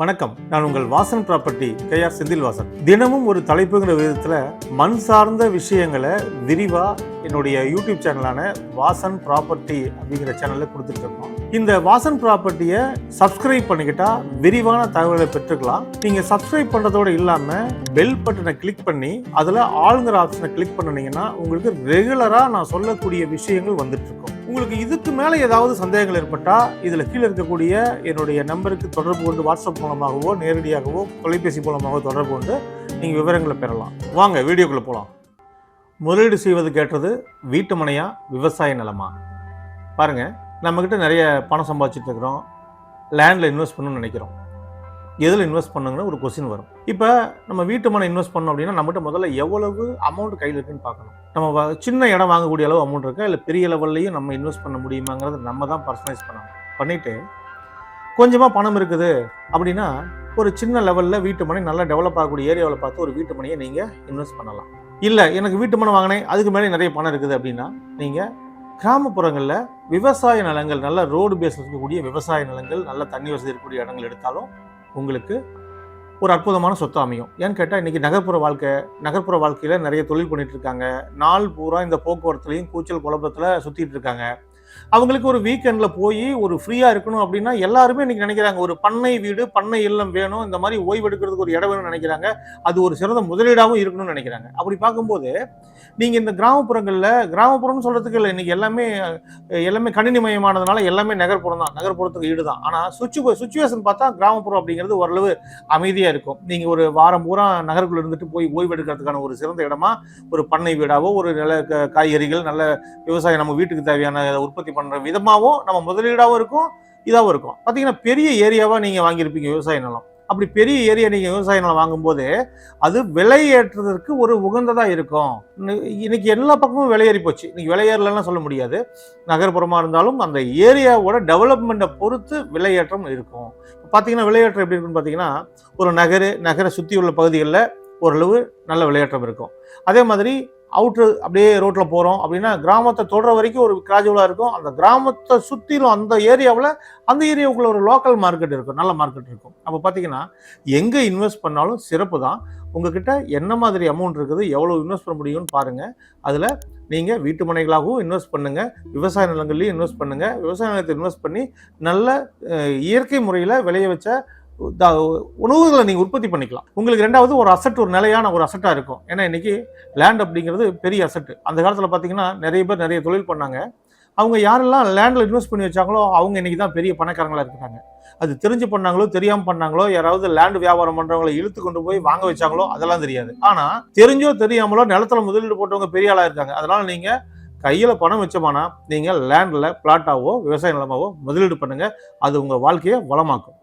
வணக்கம். நான் உங்கள் Vasan property K R Senthil Vasan தினமும் ஒரு தலைப்புங்கிற விதத்தில் மண் சார்ந்த விஷயங்களை விரிவாக என்னுடைய யூடியூப் சேனலான வாசன் ப்ராப்பர்ட்டி அப்படிங்கிற சேனலில் கொடுத்துருக்கோம் இந்த வாசன் ப்ராப்பர்ட்டியை சப்ஸ்கிரைப் பண்ணிக்கிட்டா விரிவான தகவலை பெற்றுக்கலாம். நீங்கள் சப்ஸ்கிரைப் பண்ணுறதோடு இல்லாமல் பெல் பட்டனை கிளிக் பண்ணி அதில் ஆளுங்கிற ஆப்ஷனை கிளிக் பண்ணினீங்கன்னா உங்களுக்கு ரெகுலராக நான் சொல்லக்கூடிய விஷயங்கள் வந்துட்டு உங்களுக்கு இதுக்கு மேலே ஏதாவது சந்தேகங்கள் ஏற்பட்டால் இதில் கீழே இருக்கக்கூடிய என்னுடைய நம்பருக்கு தொடர்பு கொண்டு வாட்ஸ்அப் மூலமாகவோ நேரடியாகவோ தொலைபேசி மூலமாகவோ தொடர்பு கொண்டு நீங்கள் விவரங்களை பெறலாம். வாங்க வீடியோக்குள்ளே போகலாம் முதலீடு செய்வது கேட்டது வீட்டு மனையா விவசாய நிலமா? பாருங்கள் நம்மக்கிட்ட நிறைய பணம் சம்பாதிச்சுட்டு இருக்கிறோம். லேண்டில் இன்வெஸ்ட் பண்ணணும்னு நினைக்கிறோம். எதில் இன்வெஸ்ட் பண்ணுங்கிற ஒரு கொஸ்டின் வரும். இப்போ நம்ம வீட்டு மனை இன்வெஸ்ட் பண்ணோம் அப்படின்னா நம்மகிட்ட முதல்ல எவ்வளவு அமௌண்ட் கையில் இருக்குன்னு பார்க்கணும். நம்ம வ- சின்ன இடம் வாங்கக்கூடிய அளவு அமௌண்ட் இருக்கா? இல்லை பெரிய லெவல்லையும் நம்ம இன்வெஸ்ட் பண்ண முடியுமாங்கிறத நம்ம தான் பர்சனலைஸ் பண்ணணும். பண்ணிவிட்டு கொஞ்சமாக பணம் இருக்குது அப்படின்னா ஒரு சின்ன லெவலில் வீட்டு மனை நல்லா டெவலப் ஆகக்கூடிய ஏரியாவில் பார்த்து ஒரு வீட்டு மனையை நீங்கள் இன்வெஸ்ட் பண்ணலாம். இல்லை எனக்கு வீட்டு மனை வாங்கினேன் அதுக்கு மேலே நிறைய பணம் இருக்குது அப்படின்னா நீங்கள் கிராமப்புறங்களில் விவசாய நிலங்கள் நல்ல ரோடு பேஸ் இருக்கக்கூடிய விவசாய நிலங்கள் நல்ல தண்ணி வசதி இருக்கக்கூடிய இடங்கள் எடுத்தாலும் உங்களுக்கு ஒரு அற்புதமான சொத்து அமையும். ஏன்னு கேட்டால் இன்றைக்கி நகர்ப்புற வாழ்க்கை நகர்ப்புற வாழ்க்கையில் நிறைய தொழில் பண்ணிகிட்ருக்காங்க நாள் பூரா இந்த போக்குவரத்துலையும் கூச்சல் குழப்பத்தில் சுற்றிட்டு இருக்காங்க. அவங்களுக்கு ஒரு வீக்கெண்டில் போய் ஒரு ஃப்ரீயாக இருக்கணும் அப்படின்னா எல்லாருமே இன்னைக்கு நினைக்கிறாங்க. ஒரு பண்ணை வீடு பண்ணை இல்லம் வேணும் இந்த மாதிரி ஓய்வு எடுக்கிறதுக்கு ஒரு இடம் வேணும்னு நினைக்கிறாங்க. அது ஒரு சிறந்த முதலீடாகவும் இருக்கணும்னு நினைக்கிறாங்க. அப்படி பார்க்கும்போது நீங்கள் இந்த கிராமப்புறங்களில் கிராமப்புறம்னு சொல்கிறதுக்கு இல்லை இன்னைக்கு எல்லாமே எல்லாமே எல்லாமே கணினிமயமானதுனால எல்லாமே நகர்ப்புறம் தான். நகர்ப்புறத்துக்கு ஈடு தான் ஆனால் சுச்சு சுச்சுவேஷன் பார்த்தா கிராமப்புறம் அப்படிங்கிறது ஓரளவு அமைதியாக இருக்கும். நீங்கள் ஒரு வாரம் பூரா நகருக்குள்ள இருந்துட்டு போய் ஓய்வெடுக்கிறதுக்கான ஒரு சிறந்த இடமா ஒரு பண்ணை வீடாவோ ஒரு நல்ல காய்கறிகள் நல்ல விவசாயம் நம்ம வீட்டுக்கு தேவையான உற்பத்தி உற்பத்தி பண்ணுற விதமாகவும் நம்ம முதலீடாகவும் இருக்கும் இதாகவும் இருக்கும். பார்த்தீங்கன்னா பெரிய ஏரியாவாக நீங்கள் வாங்கியிருப்பீங்க விவசாய நிலம். அப்படி பெரிய ஏரியா நீங்கள் விவசாய நிலம் வாங்கும்போது அது விலை ஏற்றுறதுக்கு ஒரு உகந்ததாக இருக்கும். இன்னைக்கு எல்லா பக்கமும் விலையேறி போச்சு. இன்னைக்கு விலையேறலன்னா சொல்ல முடியாது. நகர்ப்புறமாக இருந்தாலும் அந்த ஏரியாவோட டெவலப்மெண்ட்டை பொறுத்து விலையேற்றம் இருக்கும். பார்த்தீங்கன்னா விலையேற்றம் எப்படி இருக்குன்னு பார்த்தீங்கன்னா ஒரு நகர் நகரை சுற்றி உள்ள பகுதிகளில் ஓரளவு நல்ல விளையாட்டம் இருக்கும். அதே மாதிரி அவுட்ரு அப்படியே ரோட்டில் போகிறோம் அப்படின்னா கிராமத்தை தொடுற வரைக்கும் ஒரு கிராஜுவலாக இருக்கும். அந்த கிராமத்தை சுற்றிலும் அந்த ஏரியாவில் அந்த ஏரியாவுக்குள்ள ஒரு லோக்கல் மார்க்கெட் இருக்கும். நல்ல மார்க்கெட் இருக்கும். அப்போ பார்த்தீங்கன்னா எங்கே இன்வெஸ்ட் பண்ணாலும் சிறப்பு தான். உங்ககிட்ட என்ன மாதிரி அமௌண்ட் இருக்குது எவ்வளோ இன்வெஸ்ட் பண்ண முடியும்னு பாருங்கள் அதில் நீங்கள் வீட்டு மனைகளாகவும் இன்வெஸ்ட் பண்ணுங்கள் விவசாய நிலங்கள்லையும் இன்வெஸ்ட் பண்ணுங்கள் விவசாய நிலத்தை இன்வெஸ்ட் பண்ணி நல்ல இயற்கை முறையில் விளைய வச்ச உணவுகளை நீங்கள் உற்பத்தி பண்ணிக்கலாம். உங்களுக்கு ரெண்டாவது ஒரு அசட் ஒரு நிலையான ஒரு அசட்டாக இருக்கும். ஏன்னா இன்னைக்கு லேண்ட் அப்படிங்கிறது பெரிய அசட்டு அந்த காலத்தில் பார்த்தீங்கன்னா நிறைய பேர் நிறைய தொழில் பண்ணாங்க. அவங்க யாரெல்லாம் லேண்டில் இன்வெஸ்ட் பண்ணி வச்சாங்களோ அவங்க இன்னைக்கு தான் பெரிய பணக்காரங்களாக இருக்கிறாங்க. அது தெரிஞ்சு பண்ணாங்களோ தெரியாமல் பண்ணாங்களோ யாராவது லேண்ட் வியாபாரம் பண்ணுறவங்களை இழுத்து கொண்டு போய் வாங்க வச்சாங்களோ அதெல்லாம் தெரியாது. ஆனால் தெரிஞ்சோ தெரியாமலோ நிலத்துல முதலீடு போட்டவங்க பெரிய ஆளாக இருக்காங்க. அதனால் நீங்கள் கையில் பணம் வச்சோமானா நீங்கள் லேண்டில் பிளாட்டாவோ விவசாய நிலமாவோ முதலீடு பண்ணுங்கள் அது உங்கள் வாழ்க்கையை வளமாக்கும்.